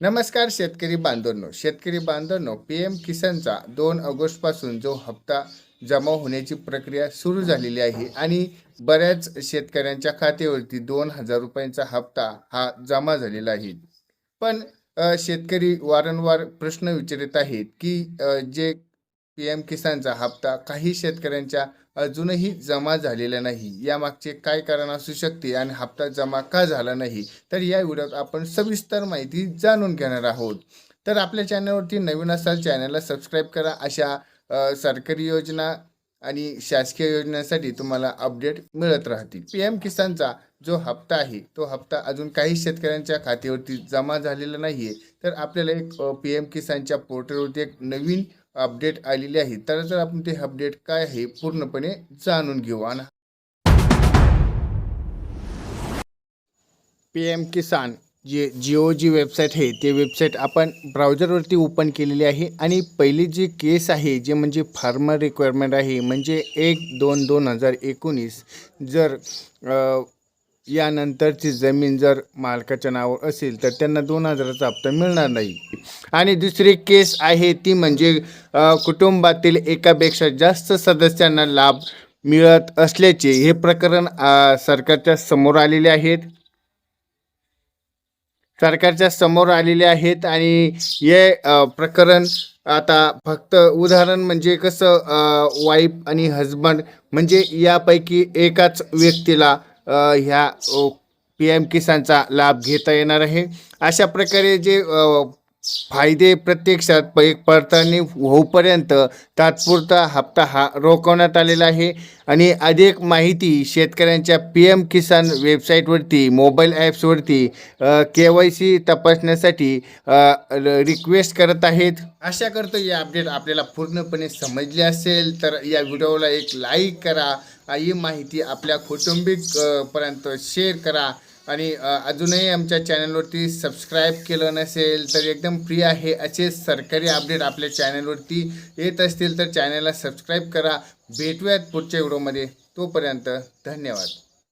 नमस्कार शेतकरी बांधवांनो. शेतकरी बांधवांनो पी एम किसानचा दोन ऑगस्टपासून जो हप्ता जमा होण्याची प्रक्रिया सुरू झालेली आहे आणि बऱ्याच शेतकऱ्यांच्या खात्यावरती दोन हजार रुपयांचा हप्ता हा जमा झालेला आहे. पण शेतकरी वारंवार प्रश्न विचारत आहेत की जे पी एम किसानचा हप्ता काही शेतकऱ्यांच्या अजूनही जमा झालेला नाही. यामागचे काय कारण असू शकते आणि हप्ता जमा का झाला नाही? तर या व्हिडिओत आपण सविस्तर माहिती जाणून घेणार आहोत. तर आपल्या चॅनलवरती नवीन असाल चॅनलला सबस्क्राईब करा. अशा सरकारी योजना आणि शासकीय योजनांसाठी तुम्हाला अपडेट मिळत राहतील. पी एम किसानचा जो हप्ता आहे तो हप्ता अजून काही शेतकऱ्यांच्या खात्यावरती जमा झालेला नाही आहे तर आपल्याला एक पी एम किसानच्या पोर्टलवरती एक नवीन अपडेट आलेली आहे. तर जर आपण ते अपडेट काय आहे पूर्णपणे जाणून घेऊ. आणि पी एम किसान जे जिओ जी वेबसाईट आहे ते वेबसाईट आपण ब्राउझरवरती ओपन केलेली आहे. आणि पहिली जी केस आहे जे म्हणजे फार्मर रिक्वायरमेंट आहे म्हणजे एक दोन दोन हजार एकोणीस जर यानंतरची जमीन जर मालकाच्या नावावर असेल तर त्यांना दोन हजाराचा हप्ता मिळणार नाही. आणि दुसरी केस आहे ती म्हणजे कुटुंबातील एकापेक्षा जास्त सदस्यांना लाभ मिळत असल्याचे हे प्रकरण सरकारच्या समोर आलेले आहेत. सरकारच्या समोर आलेले आहेत आणि हे प्रकरण आता फक्त उदाहरण म्हणजे कसं वाईफ आणि हजबंड म्हणजे यापैकी एकाच व्यक्तीला ह्या पी एम किसानचा लाभ घेता येणार आहे. अशा प्रकारे जे फायदे प्रत्यक्षात प एक पडताळणी होऊपर्यंत तात्पुरता हप्ता हा रोखवण्यात आलेला आहे. आणि अधिक माहिती शेतकऱ्यांच्या पी एम किसान वेबसाईटवरती मोबाईल ॲप्सवरती के वाय सी तपासण्यासाठी रिक्वेस्ट करत आहेत. आशा करतो या अपडेट आपल्याला पूर्णपणे समजले असेल तर या व्हिडिओला एक लाईक करा. ही माहिती आपल्या कौटुंबिक पर्यंत शेअर करा. आणि अजूनही आमच्या चॅनलवरती सबस्क्राईब केलं नसेल तर एकदम फ्री आहे असे सरकारी अपडेट आपल्या चॅनलवरती येत असतील तर चॅनलला सबस्क्राईब करा. भेटूयात पुढच्या व्हिडिओमध्ये. तोपर्यंत धन्यवाद.